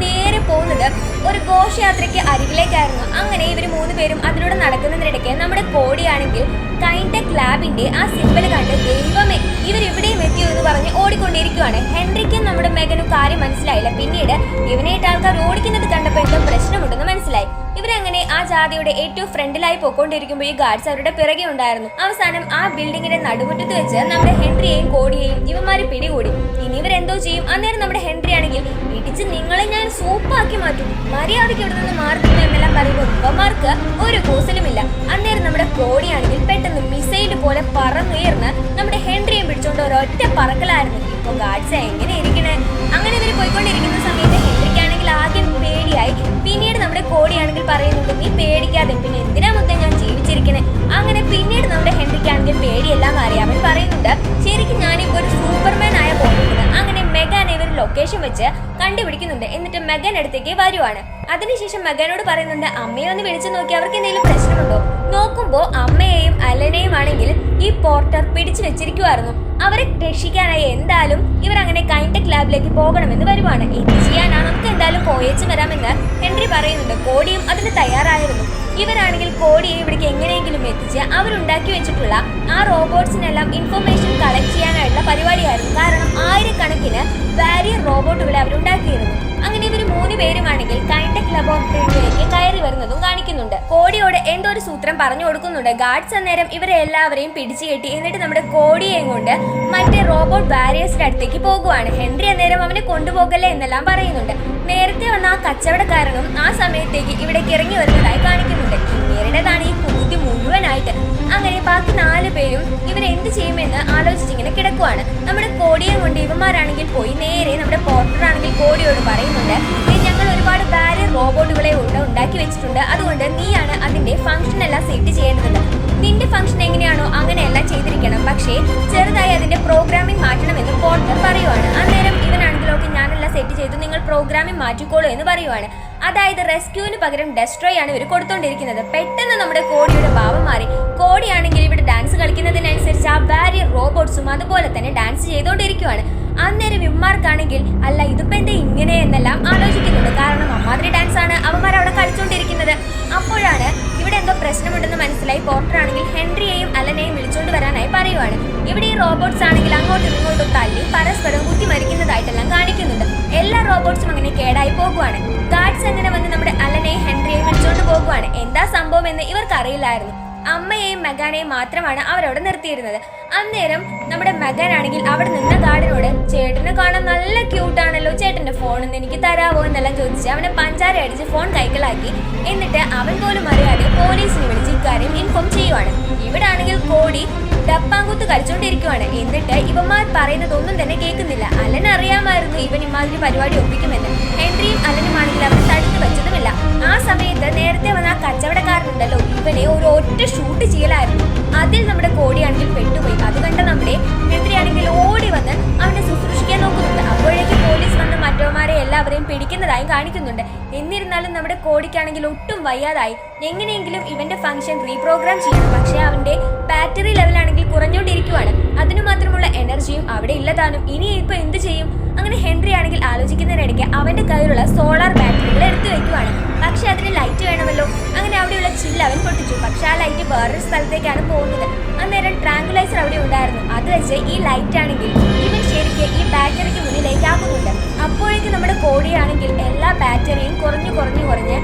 പോകുന്നത് ഒരു ഘോഷയാത്രയ്ക്ക് അരികിലേക്കായിരുന്നു. അങ്ങനെ ഇവർ മൂന്ന് പേരും അതിലൂടെ നടക്കുന്നതിനിടയ്ക്ക് നമ്മുടെ കോടിയാണെങ്കിൽ കൈൻടെക് ലാബിന്റെ ആ സിമ്പൽ കണ്ട് ദൈവമേ ഇവർ ഇവിടെയും എത്തിയോ എന്ന് പറഞ്ഞ് ഓടിക്കൊണ്ടിരിക്കുവാണ് ഹെൻറിക്കും നമ്മുടെ മെഗനും കാര്യം മനസ്സിലായില്ല. പിന്നീട് ഇവനായിട്ട് ആൾക്കാർ ഓടിക്കുന്നത് കണ്ടപ്പോൾ എന്തോ പ്രശ്നമുണ്ടെന്ന് മനസ്സിലായി. ഇവരങ്ങനെ ആ ജാതിയുടെ ഏറ്റവും ഫ്രണ്ടിലായി പോയിക്കൊണ്ടിരിക്കുമ്പോൾ ഈ ഗാർഡ്സ് അവരുടെ പിറകെ ഉണ്ടായിരുന്നു. അവസാനം ആ ബിൽഡിങ്ങിന്റെ നടുമുറ്റത്ത് വെച്ച് നമ്മുടെ ഹെൻറിയെയും കോടിയെയും ഇവന്മാര് പിടികൂടി. ഇനി ഇവരെന്തോ ചെയ്യും? അന്നേരം നമ്മുടെ ഹെൻറി ആണെങ്കിൽ ഇടിച്ച് നിങ്ങളെ ഞാൻ സൂപ്പാക്കി മാറ്റും. മര്യാദയ്ക്ക് ഇവിടെ നിന്ന് മാറുന്നു എന്നെല്ലാം പറയുമ്പോൾ ഉപമാർക്ക് ഒരു കൂസലുമില്ല. അന്നേരം നമ്മുടെ കോടിയാണെങ്കിൽ പെട്ടെന്ന് മിസൈൽ പോലെ പറന്നുയർന്ന് നമ്മുടെ ഹെൻറിയെ പിടിച്ചുകൊണ്ട് ഒരൊറ്റ പറക്കലായിരുന്നു. ഇപ്പൊ ഗാഡ്സ് എങ്ങനെ ഇരിക്കണേ? അങ്ങനെ ഇവർ പോയിക്കൊണ്ടിരിക്കുന്ന സമയത്ത് ഹെൻറിക്കാണെങ്കിൽ ആദ്യം പേടിയായി. പിന്നീട് നമ്മുടെ കോടിയാണെങ്കിൽ പറയുന്നുണ്ട് നീ പേടിക്കാതെ പിന്നെ എന്തിനാ മുത്തേ ഞാൻ ജീവിച്ചിരിക്കണേ? അങ്ങനെ പിന്നീട് നമ്മുടെ ഹെൻറിക്കാണെങ്കിൽ പേടിയെല്ലാം മാറി. അവൻ പറയുന്നുണ്ട് ശരിക്കും ഞാനിപ്പോ ഒരു സൂപ്പർമാൻ ആയ പോലെ അങ്ങനെ മെഗാൻ ഇവർ ലൊക്കേഷൻ വെച്ച് കണ്ടുപിടിക്കുന്നുണ്ട്. എന്നിട്ട് മെഗൻ അടുത്തേക്ക് വരുവാണ്. അതിനുശേഷം മെഗനോട് പറയുന്നുണ്ട് അമ്മയെ ഒന്ന് വിളിച്ചു നോക്കി അവർക്ക് എന്തെങ്കിലും പ്രശ്നമുണ്ടോ? നോക്കുമ്പോ അമ്മയെയും അലനെയും ആണെങ്കിൽ ഈ പോർട്ടർ പിടിച്ചു വെച്ചിരിക്കുവായിരുന്നു. അവരെ രക്ഷിക്കാനായി എന്തായാലും ഇവർ അങ്ങനെ കൈൻടെക് ലാബിലേക്ക് പോകണമെന്ന് വരുവാണ്. ഇത് ചെയ്യാനാണ്? നമുക്ക് എന്തായാലും പോയേച്ച് വരാമെന്ന് ഹെൻറി പറയുന്നുണ്ട്. കോടിയും അതിന് തയ്യാറായിരുന്നു. ഇവരാണെങ്കിൽ കോടിയെ ഇവിടേക്ക് എങ്ങനെയെങ്കിലും എത്തിച്ച് അവരുണ്ടാക്കി വെച്ചിട്ടുള്ള ആ റോബോട്ട്സിനെല്ലാം ഇൻഫർമേഷൻ കളക്ട് ചെയ്യാനായിട്ടുള്ള പരിപാടിയായിരുന്നു. കാരണം ആയിരക്കണക്കിന് വാരിയർ റോബോട്ടുകളെ അവരുണ്ടാക്കിയിരുന്നു. മൂന്ന് പേരുമാണെങ്കിൽ കൈൻടെക് ലബോറട്ടറിയിലേക്ക് കയറി വരുന്നതും കാണിക്കുന്നുണ്ട്. കോടിയോട് എന്തോ ഒരു സൂത്രം പറഞ്ഞു കൊടുക്കുന്നുണ്ട്. ഗാർഡ്സ് അന്നേരം ഇവരെ എല്ലാവരെയും പിടിച്ചു കെട്ടി എന്നിട്ട് നമ്മുടെ കോടിയെയും കൊണ്ട് മറ്റേ റോബോട്ട് വാരിയേഴ്സിന്റെ അടുത്തേക്ക് പോകുവാണ്. ഹെൻറി അന്നേരം അവനെ കൊണ്ടുപോകല്ലേ എന്നെല്ലാം പറയുന്നുണ്ട്. നേരത്തെ വന്ന ആ കച്ചവടക്കാരനും ആ സമയത്തേക്ക് ഇവിടേക്ക് ഇറങ്ങി വരുന്നതായി കാണിക്കുന്നുണ്ട്. ഇങ്ങേരുടേതാണ് ഈ കൂതി മുഴുവനായിട്ട്. അങ്ങനെ ബാക്കി നാല് പേരും ഇവരെന്ത് ചെയ്യുമെന്ന് ആലോചിച്ചിങ്ങനെ കിടക്കുവാണ്. നമ്മുടെ കോടിയെ കൊണ്ട് ഇവന്മാരാണെങ്കിൽ പോയി നേരെ നമ്മുടെ പോർട്ടറാണെങ്കിൽ കോടിയോട് പറയുന്നുണ്ട് "ദേ, ഞങ്ങൾ ഒരുപാട് ബാരിയർ റോബോട്ടുകളെ ഉണ്ട് ഉണ്ടാക്കി വെച്ചിട്ടുണ്ട്. അതുകൊണ്ട് നീയാണ് അതിന്റെ ഫംഗ്ഷൻ എല്ലാം സെറ്റ് ചെയ്യേണ്ടത്. നിന്റെ ഫംഗ്ഷൻ എങ്ങനെയാണോ അങ്ങനെയല്ല ചെയ്തിരിക്കണം. പക്ഷേ ചെറുതായി അതിന്റെ പ്രോഗ്രാമിംഗ് മാറ്റണമെന്ന് പോർട്ടർ പറയുവാണ്. അന്നേരം ഇവനാണെങ്കിലോ "ഓക്കേ, ഞാനെല്ലാം സെറ്റ് ചെയ്തു നിങ്ങൾ പ്രോഗ്രാമിംഗ് മാറ്റിക്കോളൂ എന്ന് പറയുവാണ്. അതായത് റെസ്ക്യൂവിന് പകരം ഡെസ്ട്രോയ് ആണ് ഇവർ കൊടുത്തോണ്ടിരിക്കുന്നത്. പെട്ടെന്ന് നമ്മുടെ കോടിയുടെ ഭാവം മാറി. കോടിയാണെങ്കിൽ ഇവിടെ ഡാൻസ് കളിക്കുന്നതിനനുസരിച്ച് ആ ബാരിയർ റോബോട്ട്സും അതുപോലെ തന്നെ ഡാൻസ് ചെയ്തുകൊണ്ടിരിക്കുവാണ് അന്നേരം ഇവന്മാർക്കാണെങ്കിൽ അല്ല ഇതിപ്പോ എന്താ ഇങ്ങനെ എന്നെല്ലാം ആലോചിക്കുന്നുണ്ട്. കാരണം അമ്മാതിരി ഡാൻസ് ആണ് അവന്മാർ അവിടെ കളിച്ചുകൊണ്ടിരിക്കുന്നത് അപ്പോഴാണ് ഇവിടെ എന്തോ പ്രശ്നമുണ്ടെന്ന് മനസ്സിലായി. പോർട്ടർ ആണെങ്കിൽ ഹെൻറിയെയും അലനെയും വിളിച്ചുകൊണ്ട് വരാനായി പറയുവാണ്. ഇവിടെ ഈ റോബോട്ട്സ് ആണെങ്കിൽ അങ്ങോട്ടും ഇങ്ങോട്ടും തല്ലി പരസ്പരം കുത്തി മരിക്കുന്നതായിട്ടെല്ലാം കാണിക്കുന്നുണ്ട്. എല്ലാ റോബോട്ട്സും അങ്ങനെ കേടായി പോകുവാണ്. ഗാർഡ്സ് അങ്ങനെ വന്ന് നമ്മുടെ അലനെയും ഹെൻറിയെയും വിളിച്ചുകൊണ്ട് പോകുവാണ്. എന്താ സംഭവം എന്ന് ഇവർക്ക് അറിയില്ലായിരുന്നു അമ്മയെയും മെഗാനെയും മാത്രമാണ് അവരവിടെ നിർത്തിയിരുന്നത്. അന്നേരം നമ്മുടെ മെഗൻ ആണെങ്കിൽ അവിടെ നിന്ന ഗാർഡിനോട് ചേട്ടനെ കാണാൻ നല്ല ക്യൂട്ടാണല്ലോ ചേട്ടന്റെ ഫോൺ ഒന്ന് എനിക്ക് തരാവോ? എന്നെല്ലാം ചോദിച്ച് അവനെ പഞ്ചാര അടിച്ച് ഫോൺ കൈക്കലാക്കി. എന്നിട്ട് അവൻ പോലും അറിയാതെ പോലീസിനെ വിളിച്ച് ഇക്കാര്യം ഇൻഫോം ചെയ്യുവാണ്. ഇവിടെ ആണെങ്കിൽ കോടി ഡപ്പാങ്കുത്ത് കളിച്ചോണ്ടിരിക്കുവാണ്. എന്നിട്ട് ഇവന്മാർ പറയുന്നത് ഒന്നും തന്നെ കേൾക്കുന്നില്ല. അലൻ അറിയാമായിരുന്നു ഇവൻ ഇമാതിരി പരിപാടി ഒപ്പിക്കുമെന്ന്. ഹെൻറിയും അലനുമാണെങ്കിൽ അവൻ തടുത്തു വെച്ചതുമില്ല ആ സമയത്ത് നേരത്തെ വന്ന കച്ചവടക്കാരനുണ്ടല്ലോ ഇവനെ ഒരു ഒറ്റ ഷൂട്ട് ചെയ്യലായിരുന്നു. അതിൽ നമ്മുടെ കോടിയാണെങ്കിൽ പെട്ടുപോയി. അത് കണ്ട നമ്മുടെ ആണെങ്കിൽ ഓടി വന്ന് അവനെ ശുശ്രൂഷിക്കാൻ നോക്കുന്നുണ്ട്. അപ്പോഴേക്ക് പോലീസ് വന്ന് മറ്റവന്മാരെ എല്ലാവരെയും പിടിക്കുന്നതായും കാണിക്കുന്നുണ്ട്. എന്നിരുന്നാലും നമ്മുടെ കോടിക്കാണെങ്കിൽ ഒട്ടും വയ്യാതായി. എങ്ങനെയെങ്കിലും ഇവന്റെ ഫംഗ്ഷൻ റീപ്രോഗ്രാം ചെയ്യണം. പക്ഷേ അവന്റെ ബാറ്ററി ലെവലാണെങ്കിൽ കുറഞ്ഞുകൊണ്ടിരിക്കുവാണ്. അതിനു മാത്രമുള്ള എനർജിയും അവിടെ ഇല്ലതാനും. ഇനി ഇപ്പൊ എന്ത് ചെയ്യും? അങ്ങനെ ഹെൻറി ആണെങ്കിൽ ആലോചിക്കുന്നതിനിടയ്ക്ക് അവന്റെ കയ്യിലുള്ള സോളാർ ബാറ്ററികൾ എടുത്തു വെക്കുവാണ് പക്ഷെ അതിന് ലൈറ്റ് വേണമല്ലോ. അങ്ങനെ അവിടെയുള്ള ചില്ല് അവൻ പൊട്ടിച്ചു. പക്ഷെ ആ ലൈറ്റ് വേറൊരു സ്ഥലത്തേക്കാണ് പോകുന്നത്. അന്നേരം ട്രാങ്കുലൈസർ അവിടെ ഉണ്ടായിരുന്നു. അത് വെച്ച് ഈ ലൈറ്റ് ആണെങ്കിൽ ഇവൻ ശരിക്ക് ഈ ബാറ്ററിക്ക് മുന്നിലേക്ക് ആക്കുന്നുണ്ട്. അപ്പോഴേക്കും നമ്മുടെ കോടിയാണെങ്കിൽ എല്ലാ ബാറ്ററിയും കുറഞ്ഞു കുറഞ്ഞു കുറഞ്ഞ്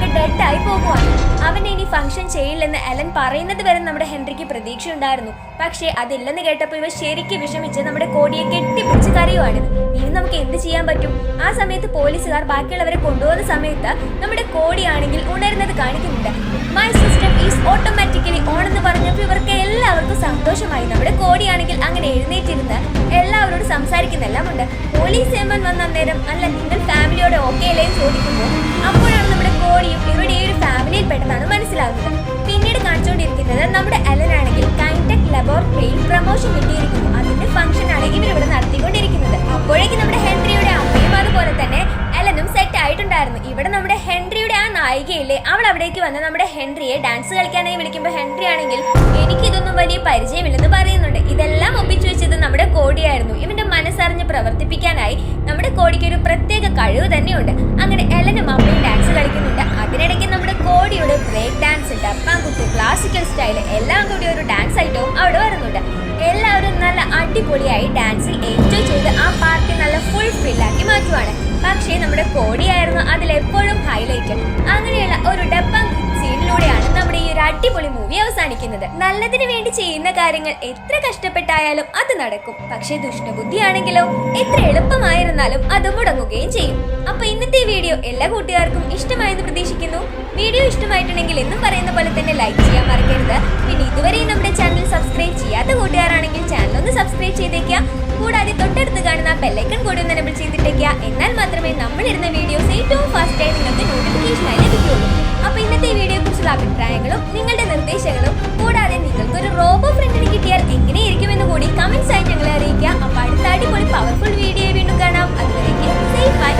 ഡെഡ് ഡെഡായി പോകുവാണ്. അവൻ ഇനി ഫംഗ്ഷൻ ചെയ്യില്ലെന്ന് എലൻ പറയുന്നത് വരെ നമ്മുടെ ഹെൻറിക്ക് പ്രതീക്ഷയുണ്ടായിരുന്നു. പക്ഷേ അതില്ലെന്ന് കേട്ടപ്പോൾ ഇവ ശരിക്കും വിഷമിച്ച് നമ്മുടെ കോടിയെ കെട്ടിപ്പിടിച്ച് കരയുവാണ് ഇനി നമുക്ക് എന്ത് ചെയ്യാൻ പറ്റും? ആ സമയത്ത് പോലീസുകാർ ബാക്കിയുള്ളവരെ കൊണ്ടുപോകുന്ന സമയത്ത് നമ്മുടെ കോടിയാണെങ്കിൽ ഉണരുന്നത് കാണിക്കുന്നുണ്ട്. My system is automatically on എന്ന് പറഞ്ഞപ്പോൾ ഇവർക്ക് എല്ലാവർക്കും സന്തോഷമായി. നമ്മുടെ കോടിയാണെങ്കിൽ അങ്ങനെ എഴുന്നേറ്റിരുന്ന് എല്ലാവരോട് സംസാരിക്കുന്നെല്ലാം ഉണ്ട്. പോലീസ് ഏമൻ വന്ന അന്നേരം അല്ല നിങ്ങൾ ഫാമിലിയോട് ഓക്കെ അല്ലേ? ചോദിക്കുമ്പോൾ അപ്പോഴാണ് കോടിയും ഇവരുടെ ഒരു ഫാമിലിയിൽ പെട്ടതാണ് മനസ്സിലാകുന്നത് പിന്നീട് കാണിച്ചുകൊണ്ടിരിക്കുന്നത് നമ്മുടെ അലൻ ആണെങ്കിൽ കൈൻടെക് ലബോറട്ടറിയിൽ പ്രൊമോഷൻ കിട്ടിയിരിക്കുന്നു. അതിന്റെ ഫംഗ്ഷൻ ആണ് ഇവരിവിടെ നടത്തിക്കൊണ്ടിരിക്കുന്നത്. അപ്പോഴേക്കും നമ്മുടെ ഹെൻറിയുടെ അമ്മയും അതുപോലെ തന്നെ എലനും സെറ്റ് ആയിട്ടുണ്ടായിരുന്നു. ഇവിടെ നമ്മുടെ ഹെൻറിയുടെ ആ നായികയില്ലേ അവൾ അവിടേക്ക് വന്ന് നമ്മുടെ ഹെൻറിയെ ഡാൻസ് കളിക്കാനായി വിളിക്കുമ്പോൾ ഹെൻറി ആണെങ്കിൽ എനിക്കിതൊന്നും വലിയ പരിചയമില്ലെന്ന് പറയുന്നുണ്ട്. ഇതെല്ലാം ഒപ്പിച്ചു വെച്ചത് നമ്മുടെ കോടിയായിരുന്നു. ഇവന്റെ മനസ്സറിഞ്ഞ് പ്രവർത്തിപ്പിക്കാനായി കോടിക്ക് ഒരു പ്രത്യേക കഴിവ് തന്നെയുണ്ട്. അങ്ങനെ എലനും അമ്മയും ഡാൻസ് കളിക്കുന്നുണ്ട്. അതിനിടയ്ക്ക് നമ്മുടെ കോടിയുടെ ബ്രേക്ക് ഡാൻസ് ഡപ്പാങ്കുത്ത് ക്ലാസിക്കൽ സ്റ്റൈൽ എല്ലാം കൂടി ഒരു ഡാൻസ് ഐറ്റവും അവിടെ വരുന്നുണ്ട്. എല്ലാവരും നല്ല അടിപൊളിയായി ഡാൻസിൽ എൻജോയ് ചെയ്ത് ആ പാർട്ടി നല്ല ഫുൾ ഫില്ലാക്കി മാറ്റുവാണ്. പക്ഷേ നമ്മുടെ കോടിയായിരുന്നു അതിലെപ്പോഴും ഹൈലൈറ്റ് അങ്ങനെയുള്ള ഒരു ഡപ്പാങ് സീനിലൂടെയാണ് നമ്മുടെ ഈ ഒരു അടിപൊളി മൂവി അവസാനിക്കുന്നത്. നല്ലതിനു വേണ്ടി ചെയ്യുന്ന കാര്യങ്ങൾ എത്ര കഷ്ടപ്പെട്ടായാലും അത് നടക്കും. പക്ഷേ ദുഷ്ടബുദ്ധിയാണെങ്കിലോ എത്ര എളുപ്പമായിരുന്നാലും അത് മുടങ്ങുകയും ചെയ്യും. അപ്പൊ ഇന്നത്തെ വീഡിയോ എല്ലാ കൂട്ടുകാർക്കും ഇഷ്ടമായെന്ന് പ്രതീക്ഷിക്കുന്നു. വീഡിയോ ഇഷ്ടമായിട്ടുണ്ടെങ്കിൽ എന്നും പറയുന്ന പോലെ തന്നെ ലൈക്ക് ചെയ്യാൻ മറക്കരുത്. പിന്നെ ഇതുവരെയും നമ്മുടെ ചാനൽ സബ്സ്ക്രൈബ് ചെയ്യാത്ത കൂട്ടുകാരാണെങ്കിൽ ചാനൽ ഒന്ന് സബ്സ്ക്രൈബ് ചെയ്തേക്കുക. കൂടാതെ തൊട്ടടുത്ത് കാണുന്ന ബെല്ലൈക്കൺ കൂടി ഒന്ന് നമ്മൾ ചെയ്തിട്ടേക്കുക. എന്നാൽ മാത്രമേ നമ്മൾ ഇടുന്ന വീഡിയോസ് ഏറ്റവും ഫാസ്റ്റായി നിങ്ങൾക്ക് അപ്പൊ ഇന്നത്തെ വീഡിയോ കുറിച്ചുള്ള അഭിപ്രായങ്ങളും നിങ്ങളുടെ നിർദ്ദേശങ്ങളും കൂടാതെ നിങ്ങൾക്ക് ഒരു റോബോ ഫ്രണ്ടിന് കിട്ടിയാൽ എങ്ങനെയിരിക്കും എന്ന് കൂടി കമന്റ്സ് ആയി ഞങ്ങളെ അറിയിക്കുക. അപ്പൊ അടുത്ത അടിപൊളി പവർഫുൾ വീഡിയോ വീണ്ടും കാണാം. അതുവരെ സേഫ് ആയി